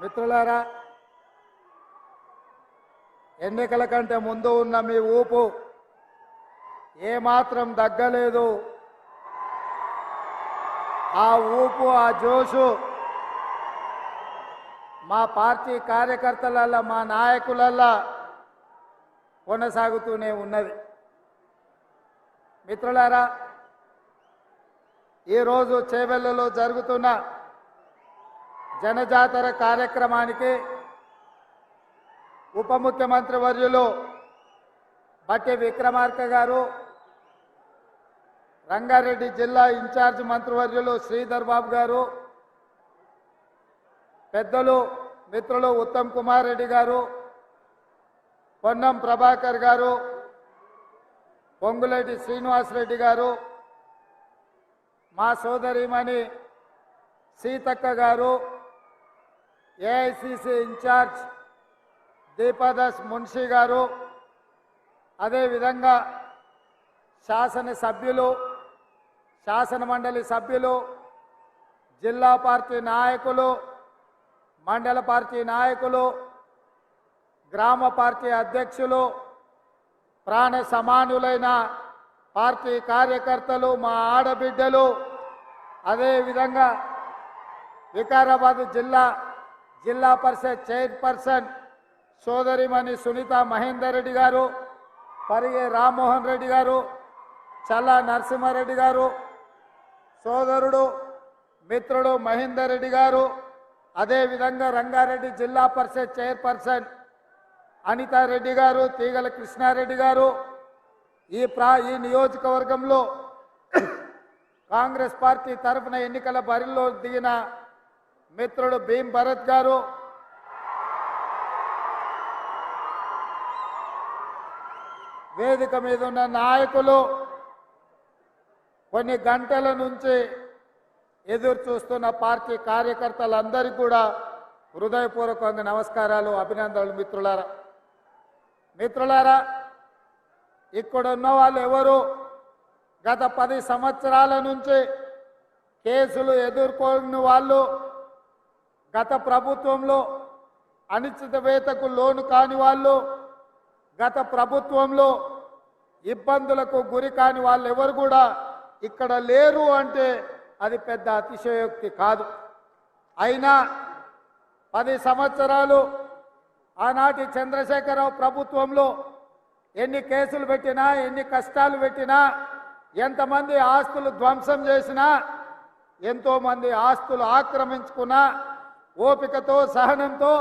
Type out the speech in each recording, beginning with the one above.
మిత్రులారా ఎన్నికల కంటే ముందు ఉన్న మీ ఊపు ఏమాత్రం తగ్గలేదు. ఆ ఊపు ఆ జోషు మా పార్టీ కార్యకర్తలల్లో మా నాయకులల్లా కొనసాగుతూనే ఉన్నది. మిత్రులారా ఈరోజు చేవెళ్ళలో జరుగుతున్న జనజాతర కార్యక్రమానికి ఉప ముఖ్యమంత్రి వర్యులు బట్టి విక్రమార్క గారు రంగారెడ్డి జిల్లా ఇన్ఛార్జ్ మంత్రివర్యులు శ్రీధర్ బాబు గారు పెద్దలు మిత్రులు ఉత్తమ్ కుమార్ రెడ్డి గారు పొన్నం ప్రభాకర్ గారు పొంగులేటి శ్రీనివాసరెడ్డి గారు మా సోదరిమణి సీతక్క గారు ఏఐసిసి ఇన్ఛార్జ్ దీపాదాస్ మున్షి గారు అదేవిధంగా శాసన సభ్యులు శాసన మండలి సభ్యులు జిల్లా పార్టీ నాయకులు మండల పార్టీ నాయకులు గ్రామ పార్టీ అధ్యక్షులు ప్రాణ సమానులైన పార్టీ కార్యకర్తలు మా ఆడబిడ్డలు అదేవిధంగా వికారాబాద్ జిల్లా జిల్లా పరిషత్ చైర్పర్సన్ సోదరిమణి సునీత మహేందర్ రెడ్డి గారు పరిగే రామ్మోహన్ రెడ్డి గారు చల్లా నరసింహారెడ్డి గారు సోదరుడు మిత్రుడు మహేందర్ రెడ్డి గారు అదేవిధంగా రంగారెడ్డి జిల్లా పరిషత్ చైర్పర్సన్ అనితారెడ్డి గారు తీగల కృష్ణారెడ్డి గారు ఈ ప్రా ఈ నియోజకవర్గంలో కాంగ్రెస్ పార్టీ తరఫున ఎన్నికల బరిలో దిగిన మిత్రుడు భీమ్ భరత్ గారు. వేదిక మీద ఉన్న నాయకులు కొన్ని గంటల నుంచి ఎదురు చూస్తున్న పార్టీ కార్యకర్తలందరికీ కూడా హృదయపూర్వకంగా నమస్కారాలు అభినందనలు మిత్రులారా. మిత్రులారా ఇక్కడ ఉన్న వాళ్ళు ఎవరు? గత పది సంవత్సరాల నుంచి కేసులు ఎదుర్కొని వాళ్ళు గత ప్రభుత్వంలో అనిశ్చిత వేతకు లోను కాని వాళ్ళు గత ప్రభుత్వంలో ఇబ్బందులకు గురి కాని వాళ్ళు ఎవరు కూడా ఇక్కడ లేరు అంటే అది పెద్ద అతిశయోక్తి కాదు. అయినా పది సంవత్సరాలు ఆనాటి చంద్రశేఖరరావు ప్రభుత్వంలో ఎన్ని కేసులు పెట్టినా ఎన్ని కష్టాలు పెట్టినా ఎంతమంది ఆస్తులు ధ్వంసం చేసినా ఎంతోమంది ఆస్తులు ఆక్రమించుకున్నా ఓపికతో సహనంతో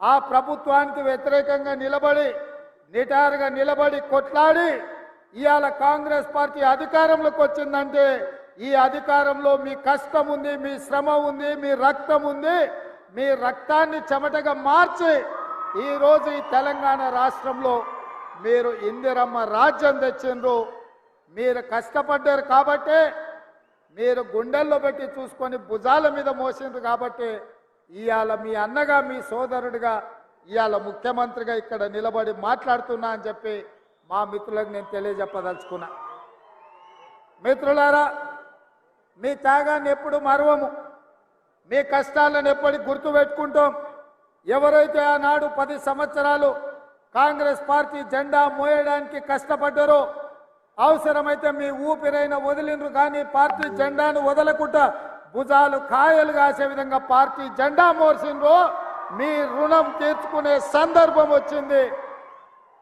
ఆ ప్రభుత్వానికి వ్యతిరేకంగా నిలబడి నిటారుగా నిలబడి కొట్లాడి ఇవాళ కాంగ్రెస్ పార్టీ అధికారంలోకి వచ్చిందంటే ఈ అధికారంలో మీ కష్టం ఉంది మీ శ్రమ ఉంది మీ రక్తం ఉంది మీ రక్తాన్ని చెమటగా మార్చి ఈరోజు ఈ తెలంగాణ రాష్ట్రంలో మీరు ఇందిరమ్మ రాజ్యం తెచ్చిండ్రు. మీరు కష్టపడ్డారు కాబట్టే మీరు గుండెల్లో పెట్టి చూసుకొని భుజాల మీద మోసిండ్రు కాబట్టి ఇవాళ మీ అన్నగా మీ సోదరుడిగా ఇవాళ ముఖ్యమంత్రిగా ఇక్కడ నిలబడి మాట్లాడుతున్నా అని చెప్పి మా మిత్రులకు నేను తెలియజెప్పదలుచుకున్నా. మిత్రులారా మీ త్యాగాన్ని ఎప్పుడు మరవము. మీ కష్టాలను ఎప్పటికి గుర్తుపెట్టుకుంటాం ఎవరైతే ఆనాడు పది సంవత్సరాలు కాంగ్రెస్ పార్టీ జెండా మోయడానికి కష్టపడ్డారో అవసరమైతే మీ ఊపిరైన వదిలిండ్రు కానీ పార్టీ జెండాను వదలకుండా భుజాలు కాయలు కాసే విధంగా పార్టీ జెండా మోర్చిండ్రు. మీ రుణం తీర్చుకునే సందర్భం వచ్చింది.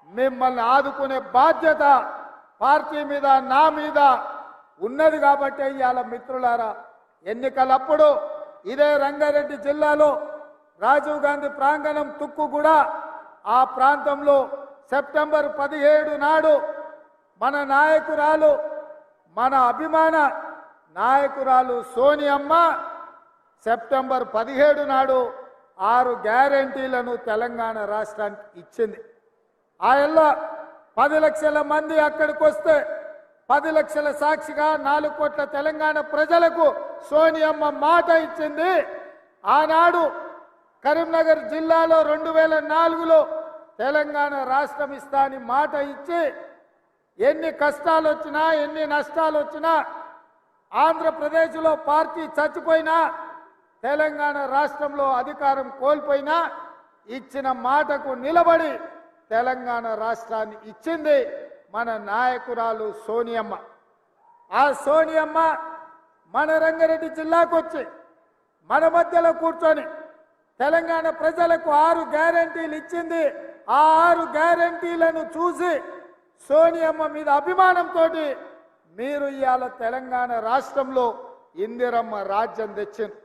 మిమ్మల్ని ఆదుకునే బాధ్యత పార్టీ మీద నా మీద ఉన్నది కాబట్టి ఇవాళ మిత్రులారా ఎన్నికలప్పుడు ఇదే రంగారెడ్డి జిల్లాలో రాజీవ్ గాంధీ ప్రాంగణం తుక్కు కూడా ఆ ప్రాంతంలో సెప్టెంబర్ పదిహేడు నాడు మన నాయకురాలు మన అభిమాన నాయకురాలు సోనియమ్మ సెప్టెంబర్ పదిహేడు నాడు ఆరు గ్యారంటీలను తెలంగాణ రాష్ట్రానికి ఇచ్చింది. ఆయల్లో పది లక్షల మంది అక్కడికి వస్తే పది లక్షల సాక్షిగా నాలుగు కోట్ల తెలంగాణ ప్రజలకు సోనియమ్మ మాట ఇచ్చింది. ఆనాడు కరీంనగర్ జిల్లాలో రెండు వేల నాలుగులో తెలంగాణ రాష్ట్రం ఇస్తా అని మాట ఇచ్చి ఎన్ని కష్టాలు వచ్చినా ఎన్ని నష్టాలు వచ్చినా ఆంధ్రప్రదేశ్లో పార్టీ చచ్చిపోయినా తెలంగాణ రాష్ట్రంలో అధికారం కోల్పోయినా ఇచ్చిన మాటకు నిలబడి తెలంగాణ రాష్ట్రాన్ని ఇచ్చింది మన నాయకురాలు సోనియమ్మ. ఆ సోనియమ్మ మన రంగారెడ్డి జిల్లాకు వచ్చి మన మధ్యలో కూర్చొని తెలంగాణ ప్రజలకు ఆరు గ్యారంటీలు ఇచ్చింది. ఆ ఆరు గ్యారంటీలను చూసి సోనియమ్మ మీద అభిమానంతో మీరు ఇవాళ తెలంగాణ రాష్ట్రంలో ఇందిరమ్మ రాజ్యం తెచ్చింది.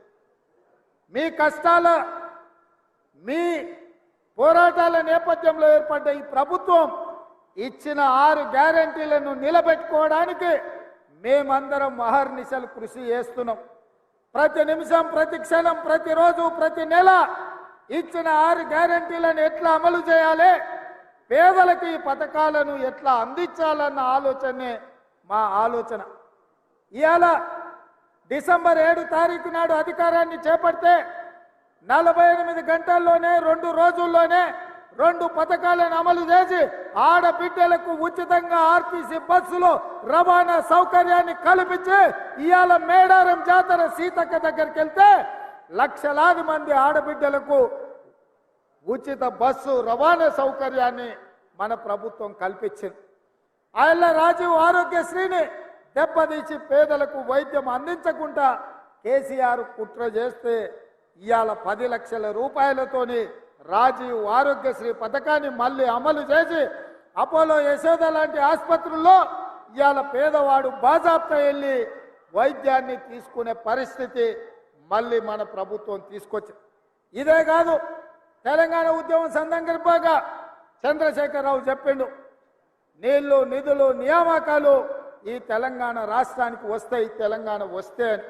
మీ కష్టాల మీ పోరాటాల నేపథ్యంలో ఏర్పడ్డ ఈ ప్రభుత్వం ఇచ్చిన ఆరు గ్యారంటీలను నిలబెట్టుకోవడానికి మేమందరం మహర్నిశలు కృషి చేస్తున్నాం. ప్రతి నిమిషం ప్రతి క్షణం ప్రతిరోజు ప్రతి నెల ఇచ్చిన ఆరు గ్యారంటీలను ఎట్లా అమలు చేయాలి పేదలకు ఈ పథకాలను ఎట్లా అందించాలన్న ఆలోచనే మా ఆలోచన. ఇవాళ డిసెంబర్ ఏడు తారీఖు నాడు అధికారాన్ని చేపడితే నలభై ఎనిమిది గంటల్లోనే రెండు రోజుల్లోనే రెండు పథకాలను అమలు చేసి ఆడబిడ్డలకు ఉచితంగా ఆర్టీసీ బస్సులో రవాణా సౌకర్యాన్ని కల్పించి ఇవాళ మేడారం జాతర సీతక్క దగ్గరికి వెళ్తే లక్షలాది మంది ఆడబిడ్డలకు ఉచిత బస్సు రవాణా సౌకర్యాన్ని మన ప్రభుత్వం కల్పించింది. ఆయన రాజీవ్ ఆరోగ్యశ్రీని దెబ్బతీసి పేదలకు వైద్యం అందించకుండా కేసీఆర్ కుట్ర చేస్తే ఇవాళ పది లక్షల రూపాయలతోని రాజీవ్ ఆరోగ్యశ్రీ పథకాన్ని మళ్ళీ అమలు చేసి అపోలో యశోద లాంటి ఆసుపత్రుల్లో ఇవాళ పేదవాడు బాజాప్తా వెళ్ళి వైద్యాన్ని తీసుకునే పరిస్థితి మళ్ళీ మన ప్రభుత్వం తీసుకొచ్చింది. ఇదే కాదు తెలంగాణ ఉద్యమం సందర్భంగా చంద్రశేఖరరావు చెప్పిండు. నీళ్ళు నిధులు నియామకాలు ఈ తెలంగాణ రాష్ట్రానికి వస్తాయి తెలంగాణ వస్తే అని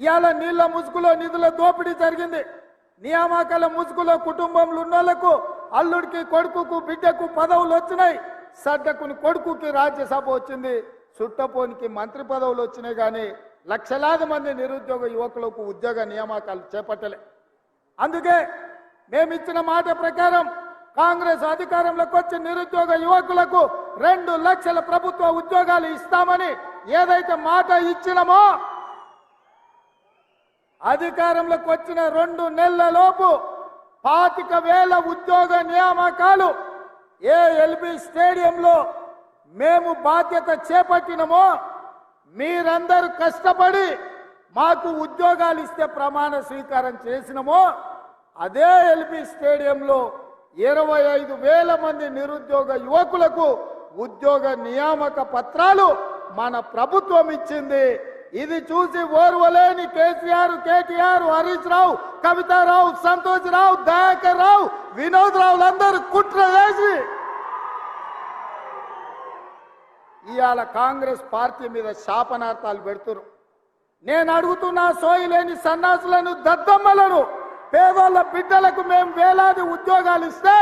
ఇవాళ నీళ్ళ ముసుగులో నిధుల దోపిడీ జరిగింది. నియామకాల ముసుగులో కుటుంబంలో ఉన్నోళ్ళకు అల్లుడికి కొడుకుకు బిడ్డకు పదవులు వచ్చినాయి. సడ్డకుని కొడుకుకి రాజ్యసభ వచ్చింది. చుట్టపోనికి మంత్రి పదవులు వచ్చినాయి కానీ లక్షలాది మంది నిరుద్యోగ యువకులకు ఉద్యోగ నియామకాలు చేపట్టలే. అందుకే మేమిచ్చిన మాట ప్రకారం కాంగ్రెస్ అధికారంలోకి వచ్చి నిరుద్యోగ యువకులకు రెండు లక్షల ప్రభుత్వ ఉద్యోగాలు ఇస్తామని ఏదైతే మాట ఇచ్చినమో అధికారంలోకి వచ్చిన రెండు నెలల లోపు పాతిక వేల ఉద్యోగ నియామకాలు ఏ ఎల్బి స్టేడియంలో మేము బాధ్యత చేపట్టినమో మీరందరూ కష్టపడి మాకు ఉద్యోగాలు ఇస్తే ప్రమాణ స్వీకారం చేసినమో అదే ఎల్బి స్టేడియంలో ఇరవై ఐదు వేల మంది నిరుద్యోగ యువకులకు ఉద్యోగ నియామక పత్రాలు మన ప్రభుత్వం ఇచ్చింది. ఇది చూసి ఓర్వలేని కేసీఆర్ కేటీఆర్ హరీష్ రావు కవితారావు సంతోష్ రావు దయాకర్ రావు వినోద్ రావులందరూ కుట్ర చేసి ఇవాళ కాంగ్రెస్ పార్టీ మీద శాపనార్థాలు పెడుతున్నారు నేను అడుగుతున్నా సోయి లేని సన్నాసులను దద్దమ్మలను పేదోళ్ళ బిడ్డలకు మేము వేలాది ఉద్యోగాలు ఇస్తే